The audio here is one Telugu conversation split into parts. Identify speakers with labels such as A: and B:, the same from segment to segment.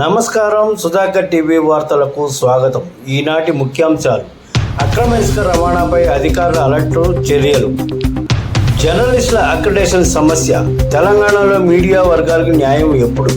A: నమస్కారం. సుధాకర్ టీవీ వార్తలకు స్వాగతం. ఈనాటి ముఖ్యాంశాలు. అక్రమ ఇసుక రవాణాపై అధికారుల అలర్ట్లు చర్యలు. జర్నలిస్టుల అక్రిడేషన్ సమస్య. తెలంగాణలో మీడియా వర్గాలకు న్యాయం ఎప్పుడు?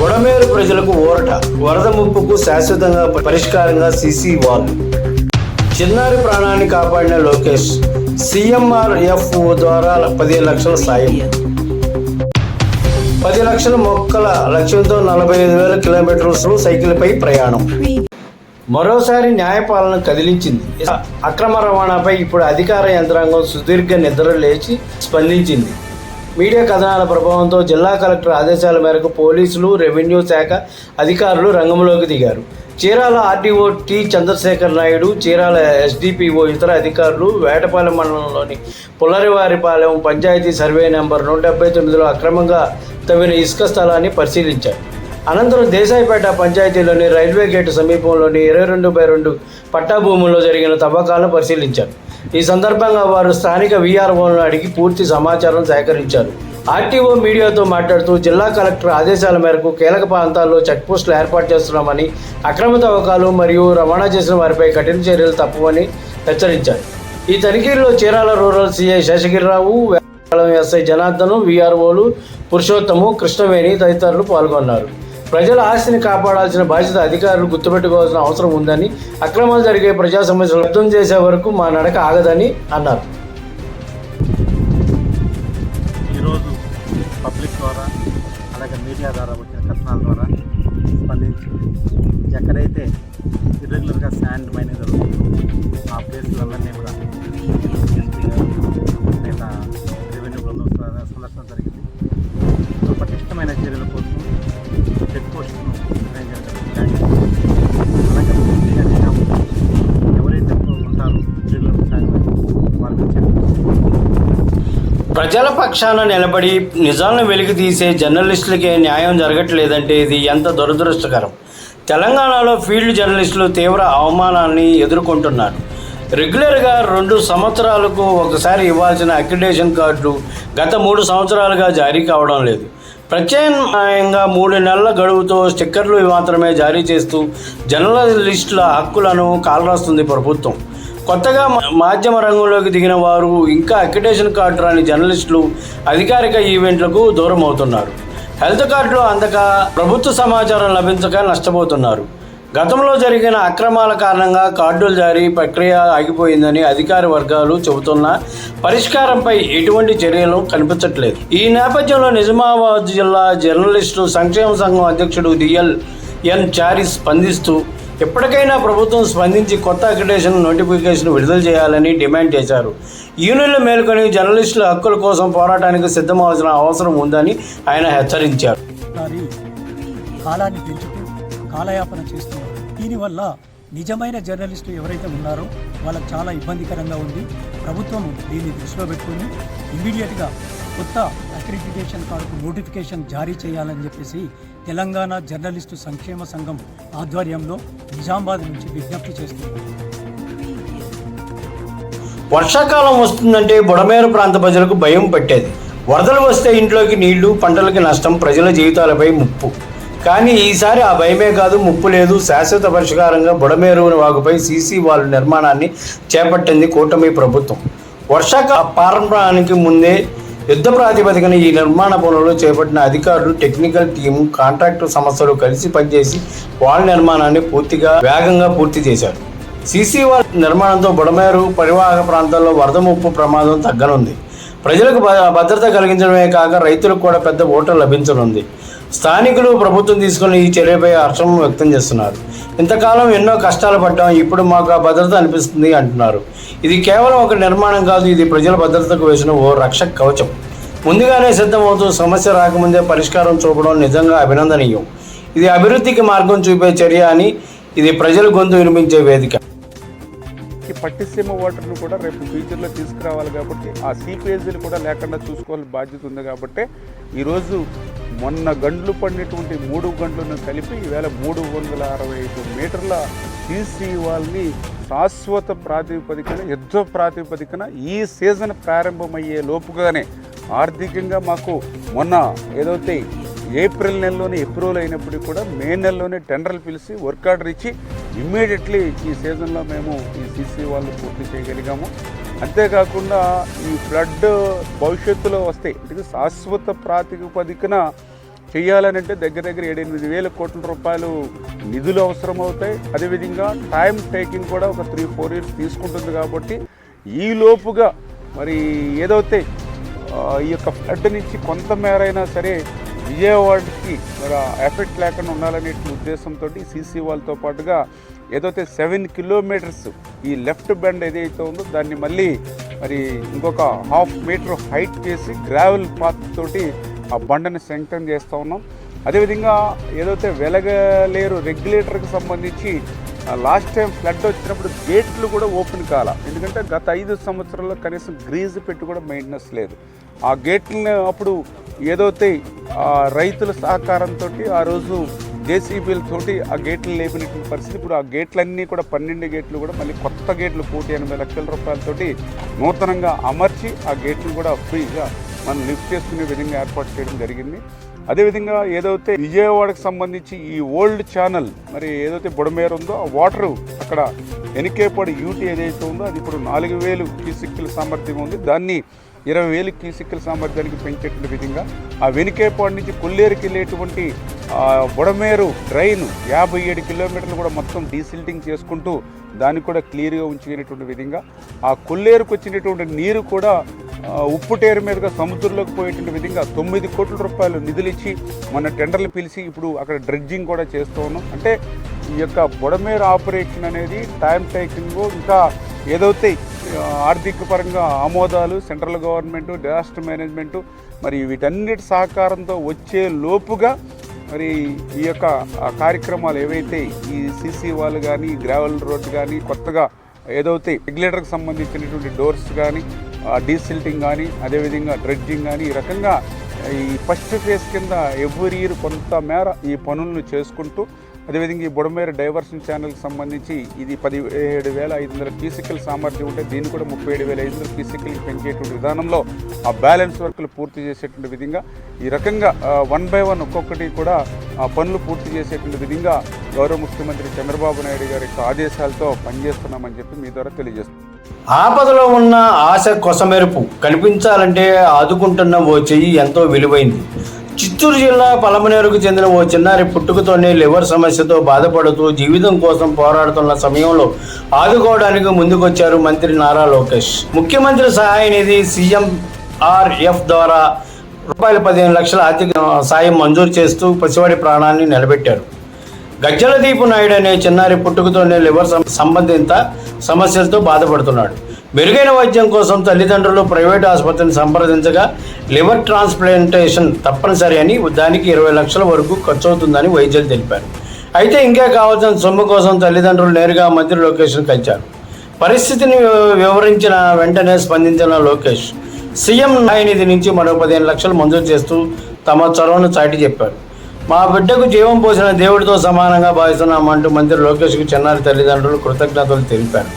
A: బుడమేరు ప్రజలకు ఊరట. వరద ముప్పుకు శాశ్వతంగా పరిష్కారంగా సీసీ వాల్. చిన్నారి ప్రాణాన్ని కాపాడిన లోకేష్. సీఎంఆర్ఎఫ్ ద్వారా పదిహేను లక్షల సాయం. పది లక్షల మొక్కల లక్ష్యంతో నలభై ఐదు వేల కిలోమీటర్లు సైకిల్పై ప్రయాణం. మరోసారి న్యాయపాలన కదిలించింది. అక్రమ రవాణాపై ఇప్పుడు అధికార యంత్రాంగం సుదీర్ఘ నిద్ర లేచి స్పందించింది. మీడియా కథనాల ప్రభావంతో జిల్లా కలెక్టర్ ఆదేశాల మేరకు పోలీసులు రెవెన్యూ శాఖ అధికారులు రంగంలోకి దిగారు. Chirala RDO T Chandrasekhar Naidu Chirala SDPO ఇతర అధికారులు వేటపాలెం మండలంలోని పుల్లరివారిపాలెం పంచాయతీ సర్వే నెంబర్ నూట డెబ్బై తొమ్మిదిలో అక్రమంగా తవ్విన ఇసుక స్థలాన్ని పరిశీలించారు. అనంతరం దేశాయిపేట పంచాయతీలోని రైల్వే గేటు సమీపంలోని ఇరవై రెండు బై రెండు పట్టా భూముల్లో జరిగిన తవ్వకాలను పరిశీలించారు. ఈ సందర్భంగా వారు స్థానిక వీఆర్ఓలను అడిగి పూర్తి సమాచారం సేకరించారు. ఆర్టీఓ మీడియాతో మాట్లాడుతూ జిల్లా కలెక్టర్ ఆదేశాల మేరకు కీలక ప్రాంతాల్లో చెక్పోస్టులు ఏర్పాటు చేస్తున్నామని అక్రమ తవ్వకాలు మరియు రవాణా చేసిన వారిపై కఠిన చర్యలు తప్పవని హెచ్చరించారు. ఈ తనిఖీల్లో Chirala rural CI Seshagiri Rao SI Janardhan వీఆర్ఓలు Purushottam Krishnaveni తదితరులు పాల్గొన్నారు. ప్రజల ఆస్తిని కాపాడాల్సిన బాధ్యత అధికారులు గుర్తుపెట్టుకోవాల్సిన అవసరం ఉందని అక్రమాలు జరిగే ప్రజా సమస్యలు అర్థం చేసే వరకు మా నడక ఆగదని అన్నారు.
B: అలాగే మీడియా ద్వారా వచ్చిన కథనాల ద్వారా స్పందించి ఎక్కడైతే ఇర్రెగ్యులర్గా శాండ్ మైనింగ్ జరుగుతుందో ఆ ప్లేస్లందరినీ కూడా ఎస్పీ గారు లేదా రెవెన్యూ బృందం ద్వారా సందర్శన జరిగింది. సో పటిష్టమైన చర్యలు
A: ప్రజల పక్షాన నిలబడి నిజాలను వెలికి తీసే జర్నలిస్టులకే న్యాయం జరగట్లేదంటే ఇది ఎంత దురదృష్టకరం. తెలంగాణలో ఫీల్డ్ జర్నలిస్టులు తీవ్ర అవమానాన్ని ఎదుర్కొంటున్నారు. రెగ్యులర్గా రెండు సంవత్సరాలకు ఒకసారి ఇవ్వాల్సిన అక్రిడేషన్ కార్డులు గత మూడు సంవత్సరాలుగా జారీ కావడం లేదు. ప్రత్యామ్నాయంగా మూడు నెలల గడువుతో స్టిక్కర్లు మాత్రమే జారీ చేస్తూ జర్నలిస్టుల హక్కులను కాలరాస్తుంది ప్రభుత్వం. కొత్తగా మా- మాధ్యమ రంగంలోకి దిగిన వారు ఇంకా అక్రిడేషన్ కార్డు రాని జర్నలిస్టులు అధికారిక ఈవెంట్లకు దూరం అవుతున్నారు హెల్త్ కార్డులు అందక ప్రభుత్వ సమాచారం లభించక నష్టపోతున్నారు. గతంలో జరిగిన అక్రమాల కారణంగా కార్డులు జారీ ప్రక్రియ ఆగిపోయిందని అధికార వర్గాలు చెబుతున్న పరిష్కారంపై ఎటువంటి చర్యలు కనిపించట్లేదు. ఈ నేపథ్యంలో నిజామాబాద్ జిల్లా జర్నలిస్టు సంక్షేమ సంఘం అధ్యక్షుడు డిఎల్ ఎన్ చారి స్పందిస్తూ ఎప్పటికైనా ప్రభుత్వం స్పందించి కొత్త అక్రిడేషన్ నోటిఫికేషన్ విడుదల చేయాలని డిమాండ్ చేశారు. యూనియన్లు మేల్కొని జర్నలిస్టుల హక్కుల కోసం పోరాటానికి సిద్ధమవలసిన అవసరం ఉందని ఆయన హెచ్చరించారు.
C: కాలాన్ని పెంచుతూ కాలయాపన చేస్తున్నారు దీనివల్ల నిజమైన జర్నలిస్టులు ఎవరైతే ఉన్నారో వాళ్ళకి చాలా ఇబ్బందికరంగా ఉంది. ప్రభుత్వం దీన్ని దృష్టిలో పెట్టుకుని ఇమ్మీడియట్గా కొత్త అక్రిడిటేషన్ కార్డుకు నోటిఫికేషన్ జారీ చేయాలని చెప్పేసి తెలంగాణ జర్నలిస్టు సంక్షేమ సంఘం ఆధ్వర్యంలో నిజామాబాద్ నుంచి విజ్ఞప్తి చేస్తుంది.
A: వర్షాకాలం వస్తుందంటే బుడమేరు ప్రాంత ప్రజలకు భయం పట్టేది. వరదలు వస్తే ఇంట్లోకి నీళ్ళు పంటలకి నష్టం ప్రజల జీవితాలపై ముప్పు. కానీ ఈసారి ఆ భయమే కాదు ముప్పు లేదు. శాశ్వత పరిష్కారంగా బుడమేరు వాగుపై సీసీ వాల్ నిర్మాణాన్ని చేపట్టింది కూటమి ప్రభుత్వం. వర్షాకాల ప్రారంభానికి ముందే యుద్ధ ప్రాతిపదికన ఈ నిర్మాణ పనులు చేపట్టిన అధికారులు టెక్నికల్ టీం కాంట్రాక్టు సంస్థలు కలిసి పనిచేసి వాల్ నిర్మాణాన్ని పూర్తిగా వేగంగా పూర్తి చేశారు. సీసీ వాల్ నిర్మాణంతో బుడమేరు పరివాహక ప్రాంతాల్లో వరద ముప్పు ప్రమాదం తగ్గనుంది. ప్రజలకు భద్రత కలిగించడమే కాక రైతులకు కూడా పెద్ద ఓటు లభించనుంది. స్థానికులు ప్రభుత్వం తీసుకున్న ఈ చర్యపై హర్షం వ్యక్తం చేస్తున్నారు. ఇంతకాలం ఎన్నో కష్టాలు పడ్డాం ఇప్పుడు మాకు ఆ భద్రత అనిపిస్తుంది అంటున్నారు. ఇది కేవలం ఒక నిర్మాణం కాదు ఇది ప్రజల భద్రతకు వేసిన ఓ రక్ష కవచం. ముందుగానే సిద్ధమవుతూ సమస్య రాకముందే పరిష్కారం చూపడం నిజంగా అభినందనీయం. ఇది అభివృద్ధికి మార్గం చూపే చర్య అని ఇది ప్రజల గొంతు వినిపించే వేదిక.
D: ఈ పట్టిసీమ వాటర్ను కూడా రేపు ఫ్యూచర్లో తీసుకురావాలి కాబట్టి ఆ సీపేజీలు కూడా లేకుండా చూసుకోవాల్సిన బాధ్యత ఉంది కాబట్టి ఈరోజు మొన్న గండ్లు పడినటువంటి మూడు గంటలను కలిపి ఈవేళ మూడు వందల అరవై ఐదు మీటర్ల సీసీ వాళ్ళని శాశ్వత ప్రాతిపదికన యుద్ధ ప్రాతిపదికన ఈ సీజన్ ప్రారంభమయ్యే లోపుగానే ఆర్థికంగా మాకు మొన్న ఏదైతే ఏప్రిల్ నెలలోనే అప్రూవల్ అయినప్పటికీ కూడా మే నెలలోనే టెండర్లు పిలిచి వర్క్ ఆర్డర్ ఇచ్చి ఇమ్మీడియట్లీ ఈ సీజన్లో మేము ఈ సీసీ వాళ్ళు పూర్తి చేయగలిగాము. అంతేకాకుండా ఈ ఫ్లడ్ భవిష్యత్తులో వస్తాయి అంటే శాశ్వత ప్రాతిపదికన చేయాలనంటే దగ్గర దగ్గర ఏడెనిమిది వేల కోట్ల రూపాయలు నిధులు అవసరం అవుతాయి అదేవిధంగా టైం టేకింగ్ కూడా ఒక త్రీ ఫోర్ ఇయర్స్ తీసుకుంటుంది కాబట్టి ఈ లోపుగా మరి ఏదైతే ఈ యొక్క ఫ్లడ్ నుంచి కొంతమేరైనా సరే విజయవాడకి మరి ఎఫెక్ట్ లేకుండా ఉండాలనే ఉద్దేశంతో సీసీ వాళ్ళతో పాటుగా ఏదైతే సెవెన్ కిలోమీటర్స్ ఈ లెఫ్ట్ బెండ్ ఏదైతే ఉందో దాన్ని మళ్ళీ మరి ఇంకొక హాఫ్ మీటర్ హైట్ చేసి గ్రావెల్ పాత్ తోటి ఆ బండని సెంక్టన్ చేస్తూ ఉన్నాం. అదేవిధంగా ఏదైతే వెలగలేరు రెగ్యులేటర్కి సంబంధించి లాస్ట్ టైం ఫ్లడ్ వచ్చినప్పుడు గేట్లు కూడా ఓపెన్ కాల. ఎందుకంటే గత ఐదు సంవత్సరాల్లో కనీసం గ్రీజ్ పెట్టి కూడా మెయింటెనెన్స్ లేదు. ఆ గేట్లను అప్పుడు ఏదైతే రైతుల సహకారంతో ఆ రోజు జేసీబీలతోటి ఆ గేట్లు లేపినటువంటి పరిస్థితి ఇప్పుడు ఆ గేట్లన్నీ కూడా పన్నెండు గేట్లు కూడా మళ్ళీ కొత్త గేట్లు కోటి ఎనభై లక్షల రూపాయలతోటి నూతనంగా అమర్చి ఆ గేట్లు కూడా ఫ్రీగా మనం లిఫ్ట్ చేసుకునే విధంగా ఏర్పాటు చేయడం జరిగింది. అదేవిధంగా ఏదైతే విజయవాడకు సంబంధించి ఈ ఓల్డ్ ఛానల్ మరి ఏదైతే బుడమేర ఉందో ఆ వాటరు అక్కడ ఎనికేపడి యూటీ ఏదైతే ఉందో అది ఇప్పుడు నాలుగు వేలు క్యూసిక్కుల సామర్థ్యం ఉంది. దాన్ని ఇరవై వేలు క్యూసిక్కుల సామర్థ్యానికి పెంచేటువంటి విధంగా ఆ వెనికేపాడు నుంచి కొల్లేరుకి వెళ్ళేటువంటి బుడమేరు డ్రైన్ యాభై ఏడు కిలోమీటర్లు కూడా మొత్తం డీసిల్టింగ్ చేసుకుంటూ దాన్ని కూడా క్లియర్గా ఉంచుకునేటువంటి విధంగా ఆ కొల్లేరుకు వచ్చినటువంటి నీరు కూడా ఉప్పుటేరు మీదుగా సముద్రంలోకి పోయేటువంటి విధంగా తొమ్మిది కోట్ల రూపాయలు నిధులు ఇచ్చి మన టెండర్లు పిలిచి ఇప్పుడు అక్కడ డ్రెడ్జింగ్ కూడా చేస్తూ ఉన్నాం. అంటే ఈ యొక్క బుడమేరు ఆపరేషన్ అనేది టైం టేకింగ్ ఇంకా ఏదైతే ఆర్థిక పరంగా ఆమోదాలు సెంట్రల్ గవర్నమెంట్ డిజాస్టర్ మేనేజ్మెంటు మరి వీటన్నిటి సహకారంతో వచ్చే లోపుగా మరి ఈ యొక్క కార్యక్రమాలు ఏవైతే ఈ సీసీ వాళ్ళు కానీ గ్రావెల్ రోడ్ కానీ కొత్తగా ఏదైతే రెగ్యులేటర్కి సంబంధించినటువంటి డోర్స్ కానీ డీసిల్టింగ్ కానీ అదేవిధంగా డ్రెడ్జింగ్ కానీ ఈ రకంగా ఈ ఫస్ట్ ఫేజ్ కింద ఎవ్రీ ఇయర్ కొంత మేర ఈ పనులను చేసుకుంటూ అదేవిధంగా ఈ బుడమేర డైవర్షన్ ఛానల్కి సంబంధించి ఇది పదిహేడు వేల ఐదు వందల ఫీసికల్ సామర్థ్యం ఉంటే దీన్ని కూడా ముప్పై ఏడు వేల ఐదు వందల ఫిజికల్ పెంచేటువంటి విధానంలో ఆ బ్యాలెన్స్ వర్క్లు పూర్తి చేసేటువంటి విధంగా ఈ రకంగా వన్ బై వన్ ఒక్కొక్కటి కూడా ఆ పనులు పూర్తి చేసేటువంటి విధంగా గౌరవ ముఖ్యమంత్రి చంద్రబాబు నాయుడు గారి యొక్క ఆదేశాలతో పనిచేస్తున్నామని చెప్పి మీ ద్వారా తెలియజేస్తున్నాం.
A: ఆపదలో ఉన్న ఆశ కొసమెరుపు. కనిపించాలంటే ఆదుకుంటున్న ఓ చెయ్యి ఎంతో విలువైంది. చిత్తూరు జిల్లా పలమనేరుకు చెందిన ఓ చిన్నారి పుట్టుకతోనే లివర్ సమస్యతో బాధపడుతూ జీవితం కోసం పోరాడుతున్న సమయంలో ఆదుకోవడానికి ముందుకొచ్చారు మంత్రి నారా లోకేష్. ముఖ్యమంత్రి సహాయ నిధి సీఎం ఆర్ఎఫ్ ద్వారా రూపాయలు పదిహేను లక్షల ఆర్థిక సాయం మంజూరు చేస్తూ పసివాడి ప్రాణాన్ని నిలబెట్టారు. గజ్జల దీపు నాయుడు అనే చిన్నారి పుట్టుకతోనే లివర్ సం- సంబంధిత సమస్యలతో బాధపడుతున్నాడు. మెరుగైన వైద్యం కోసం తల్లిదండ్రులు ప్రైవేట్ ఆసుపత్రిని సంప్రదించగా లివర్ ట్రాన్స్ప్లాంటేషన్ తప్పనిసరి అని దానికి ఇరవై లక్షల వరకు ఖర్చు అవుతుందని వైద్యులు తెలిపారు. అయితే ఇంకా కావాల్సిన సొమ్ము కోసం తల్లిదండ్రులు నేరుగా మంత్రి లోకేష్ను కలిశారు పరిస్థితిని వివరించిన వెంటనే స్పందించిన లోకేష్ సీఎం నాయనిధి నుంచి మరో పదిహేను లక్షలు మంజూరు చేస్తూ తమ చొరవను చాటి చెప్పారు. మా బిడ్డకు జీవం పోసిన దేవుడితో సమానంగా భావిస్తున్నామంటూ మంత్రి లోకేష్కు చిన్నారి తల్లిదండ్రులు కృతజ్ఞతలు తెలిపారు.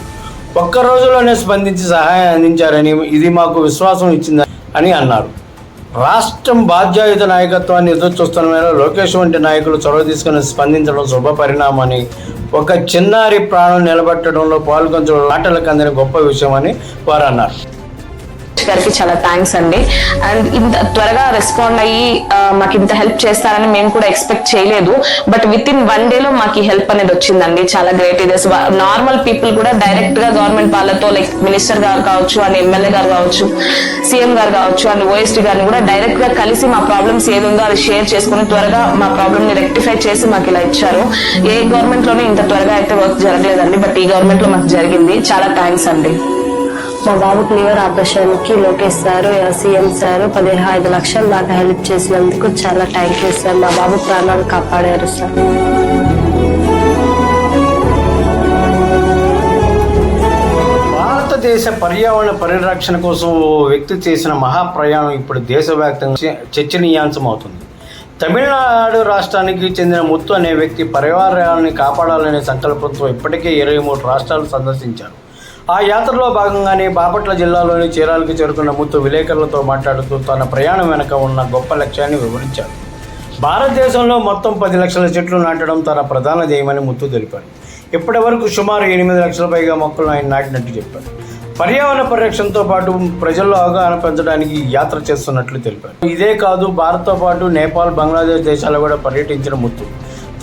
A: ఒక్క రోజులోనే స్పందించి సహాయం అందించారని ఇది మాకు విశ్వాసం ఇచ్చింది అని అన్నారు. రాష్ట్రం బాధ్యాయుత నాయకత్వాన్ని ఎదురు చూస్తున్న లోకేష్ వంటి నాయకులు చొరవ తీసుకుని స్పందించడం శుభ పరిణామని ఒక చిన్నారి ప్రాణం నిలబెట్టడంలో పాల్గొంచడం ఆటలకు అందిన గొప్ప విషయమని వారు అన్నారు.
E: గారికి చాలా థ్యాంక్స్ అండి. అండ్ ఇంత త్వరగా రెస్పాండ్ అయ్యి మాకు ఇంత హెల్ప్ చేస్తారని మేము కూడా ఎక్స్పెక్ట్ చేయలేదు. But within one day లో మాకు హెల్ప్ అనేది వచ్చిందండి. చాలా గ్రేట్ ఇది నార్మల్ పీపుల్ కూడా డైరెక్ట్గా గవర్నమెంట్ వాళ్ళతో లైక్ మినిస్టర్ గారు కావచ్చు అండ్ ఎమ్మెల్యే గారు కావచ్చు సీఎం గారు కావచ్చు అండ్ ఓఎస్టీ గారిని కూడా డైరెక్ట్గా కలిసి మా ప్రాబ్లమ్స్ ఏది ఉందో అది షేర్ చేసుకుని త్వరగా మా ప్రాబ్లమ్ని రెక్టిఫై చేసి మాకు ఇలా ఇచ్చారు. ఏ గవర్నమెంట్లోనే ఇంత త్వరగా అయితే వర్క్ జరగలేదండి. బట్ ఈ గవర్నమెంట్లో మాకు జరిగింది. చాలా థ్యాంక్స్ అండి.
F: మా బాబు క్లియర్ ఆపరేషన్కి లోకేష్ సార్ సీఎం సార్ పదిహేను లక్షలు దాకా హెల్ప్ చేసినందుకు చాలా థ్యాంక్ యూ సార్. మా బాబు ప్రాణాలు కాపాడారు సార్.
A: భారతదేశ పర్యావరణ పరిరక్షణ కోసం ఓ వ్యక్తి చేసిన మహాప్రయాణం ఇప్పుడు దేశవ్యాప్తంగా చర్చనీయాంశమవుతుంది. చర్చనీయాంశం అవుతుంది తమిళనాడు రాష్ట్రానికి చెందిన ముత్తు అనే వ్యక్తి పర్యావరణాన్ని కాపాడాలనే సంకల్పంతో ఇప్పటికే ఇరవై మూడు రాష్ట్రాలు సందర్శించారు. ఆ యాత్రలో భాగంగానే బాపట్ల జిల్లాలోని చీరాలకు చేరుకున్న ముత్తు విలేకరులతో మాట్లాడుతూ తన ప్రయాణం వెనుక ఉన్న గొప్ప లక్ష్యాన్ని వివరించారు. భారతదేశంలో మొత్తం పది లక్షల చెట్లు నాటడం తన ప్రధాన ధ్యేయమని ముత్తు తెలిపారు. ఇప్పటి వరకు సుమారు ఎనిమిది లక్షల పైగా మొక్కలను ఆయన నాటినట్టు చెప్పారు. పర్యావరణ పరిరక్షణతో పాటు ప్రజల్లో అవగాహన పెంచడానికి యాత్ర చేస్తున్నట్లు తెలిపారు. ఇదే కాదు భారత్తో పాటు నేపాల్ బంగ్లాదేశ్ దేశాలు కూడా పర్యటించిన ముత్తు.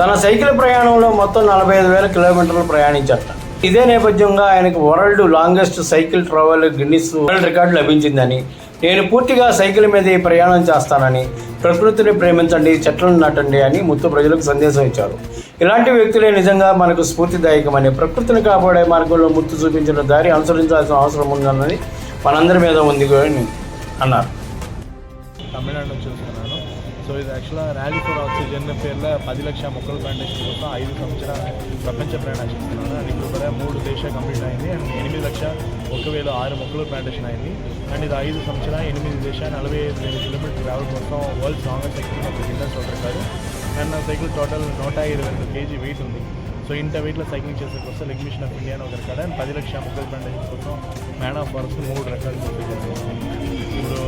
A: తన సైకిల్ ప్రయాణంలో మొత్తం నలభై ఐదు వేల కిలోమీటర్లు ప్రయాణించారట. ఇదే నేపథ్యంగా ఆయనకు world longest cycle travel Guinness world record లభించిందని నేను పూర్తిగా సైకిల్ మీద ఈ ప్రయాణం చేస్తానని ప్రకృతిని ప్రేమించండి చెట్లను నాటండి అని ముత్తు ప్రజలకు సందేశం ఇచ్చారు. ఇలాంటి వ్యక్తులే నిజంగా మనకు స్ఫూర్తిదాయకమని ప్రకృతిని కాపాడే మార్గంలో ముత్తు చూపించిన దారి అనుసరించాల్సిన అవసరం ఉందన్నది మనందరి మీద ఉంది అని అన్నారు.
G: తమిళనాడు సో ఇది యాక్చువల్గా ర్యాలీ ఫర్ ఆక్సిజన్ పేర్ల పది లక్షల మొక్కల ప్లాంటేషన్ కోసం ఐదు సంవత్సరాల ప్రపంచ ప్రయాణం చేస్తున్నాను అండ్ ఇప్పుడు కూడా మూడు దేశ కంప్లీట్ అయింది. అండ్ ఎనిమిది లక్ష ఒక వేల ఆరు మొక్కల ప్లాంటేషన్ అయింది. అండ్ ఇది ఐదు సంవత్సరాల ఎనిమిది దేశ నలభై ఐదు వేల కిలోమీటర్ ట్రావెల్ కోసం వరల్డ్ స్ట్రాంగెస్ట్ సైకిల్ ఒక గిన్నెస్ అండ్ నా సైకిల్ టోటల్ నూట ఇరవై రెండు కేజీ వెయిట్ ఉంది. సో ఇంత వెయిట్లో సైక్లింగ్ చేసే కోసం లెగ్ మిషన్ ఆఫ్ ఇండియా అని ఒక రికార్డ్ అండ్ పది లక్షల మొక్కల బండి కోసం మ్యాన్ ఆఫ్ వర్క్స్ మూడు రికార్డ్స్ ఇప్పుడు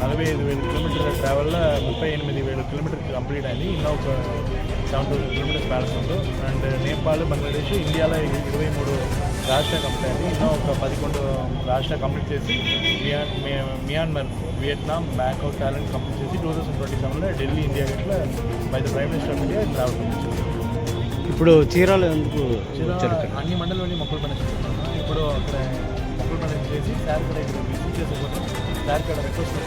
G: నలభై ఐదు వేల కిలోమీటర్ల ట్రావెల్లో ముప్పై ఎనిమిది వేల కిలోమీటర్ కంప్లీట్ అయింది. ఇంకా ఒక seven thousand kilometres balance and Nepal Bangladesh ఇండియాలో ఇరవై మూడు రాష్ట్ర కంప్లీట్ అయింది ఇంకా ఒక పదకొండు రాష్ట్ర కంప్లీట్ చేసి మియా మి- Myanmar Vietnam Bangkok Thailand complete చేసి టూ థౌసండ్ ట్వంటీ సెవెన్లో ఢిల్లీ ఇండియా గట్ల by the prime minister of India travel పంపించారు
A: ఇప్పుడు చీరాలు ఎందుకు
G: అన్ని మండలంలోని మొక్కలు పండించుకుంటున్నాను ఇప్పుడు అక్కడ మొక్కలు పండించేసి సార్ కూడా ఇక్కడ విజిట్ చేసే సార్ ఇక్కడ రిక్వెస్ట్